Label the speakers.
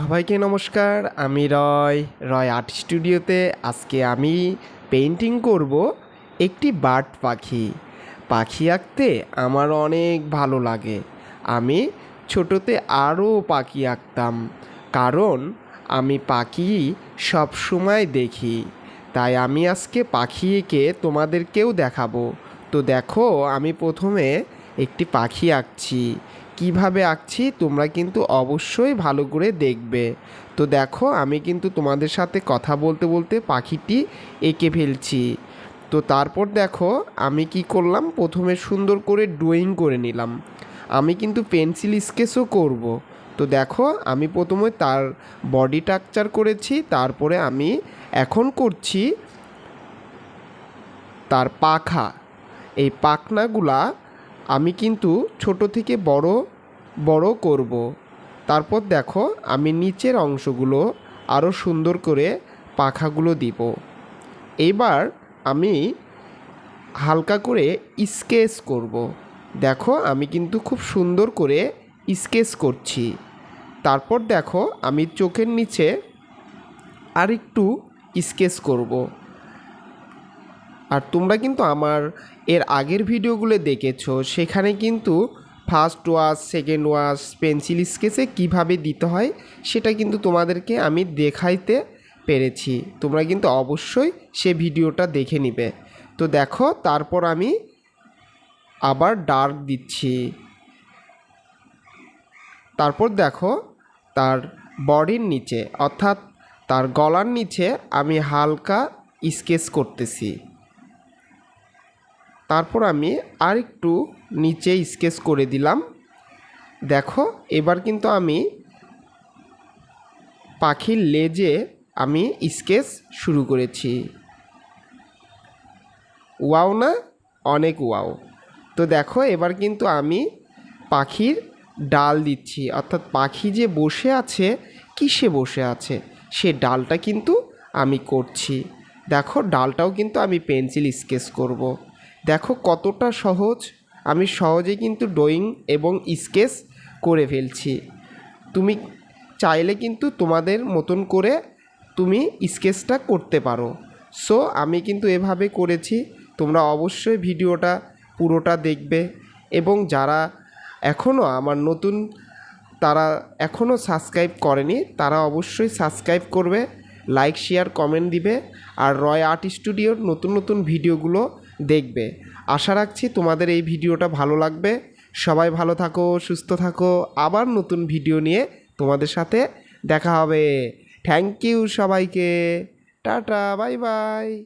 Speaker 1: সবাইকে নমস্কার, আমি রয়। রয় আর্ট স্টুডিওতে আজকে আমি পেন্টিং করব একটি বার্ড পাখি। পাখি আঁকতে আমার অনেক ভালো লাগে। আমি ছোটোতে আরও পাখি আঁকতাম, কারণ আমি পাখি সব সময় দেখি। তাই আমি আজকে পাখি এঁকে তোমাদেরকেও দেখাবো। তো দেখো, আমি প্রথমে একটি পাখি আঁকছি। কীভাবে আঁকছি? তোমরা কিন্তু অবশ্যই ভালো করে দেখবে। তো দেখো, আমি কিন্তু তোমাদের সাথে কথা বলতে বলতে পাখিটি এঁকে ফেলছি। তো তারপর দেখো, আমি কি করলাম? প্রথমে সুন্দর করে ড্রয়িং করে নিলাম। আমি কিন্তু পেন্সিল স্কেচও করব। তো দেখো, আমি প্রথমে তার বডি টাকচার করেছি, তারপরে আমি এখন করছি তার পাখা। এই পাখনাগুলা আমি কিন্তু ছোট থেকে বড় বড় করব। তারপর দেখো, আমি নিচের অংশগুলো আরও সুন্দর করে পাখাগুলো দিব। এইবার আমি হালকা করে স্কেচ করব। দেখো, আমি কিন্তু খুব সুন্দর করে স্কেচ করছি। তারপর দেখো, আমি চোখের নিচে আরেকটু স্কেচ করব। আর তোমরা কিন্তু আমার এর আগের ভিডিওগুলো দেখেছ, সেখানে কিন্তু first wash second wash pencil স্কেচে কীভাবে দিতে হয়, সেটা কিন্তু তোমাদেরকে আমি দেখাইতে পেরেছি। তোমরা কিন্তু অবশ্যই সে ভিডিওটা দেখে নিবে। তো দেখো, তারপর আমি আবার ডার্ক দিচ্ছি। তারপর দেখো, তার বডির নিচে, অর্থাৎ তার গলার নিচে আমি হালকা স্কেচ করতেছি। তারপর আমি আরেকটু নিচে স্কেচ করে দিলাম। দেখো, এবার কিন্তু আমি পাখির লেজে আমি স্কেচ শুরু করেছি। ওয়াও না? অনেক ওয়াও। তো দেখো, এবার কিন্তু আমি পাখির ডাল দিচ্ছি। অর্থাৎ পাখি যে বসে আছে, কিসে বসে আছে? সে ডালটা কিন্তু আমি করছি। দেখো, ডালটাও কিন্তু আমি পেন্সিল স্কেচ করব। দেখো কতটা সহজ। আমি সহজে কিন্তু ড্রয়িং এবং স্কেচ করে ফেলছি। তুমি চাইলে কিন্তু তোমাদের মতন করে তুমি স্কেচটা করতে পারো। সো আমি কিন্তু এভাবে করেছি। তোমরা অবশ্যই ভিডিওটা পুরোটা দেখবে এবং যারা এখনও আমার নতুন, তারা এখনও সাবস্ক্রাইব করেনি, তারা অবশ্যই সাবস্ক্রাইব করবে লাইক শেয়ার কমেন্ট দিবে। আর রয় আর্ট স্টুডিওর নতুন নতুন ভিডিওগুলো দেখবে। আশা রাখছি তোমাদের এই ভিডিওটা ভালো লাগবে। সবাই ভালো থাকো, সুস্থ থাকো। আবার নতুন ভিডিও নিয়ে তোমাদের সাথে দেখা হবে। থ্যাংক ইউ সবাইকে। Tata bye bye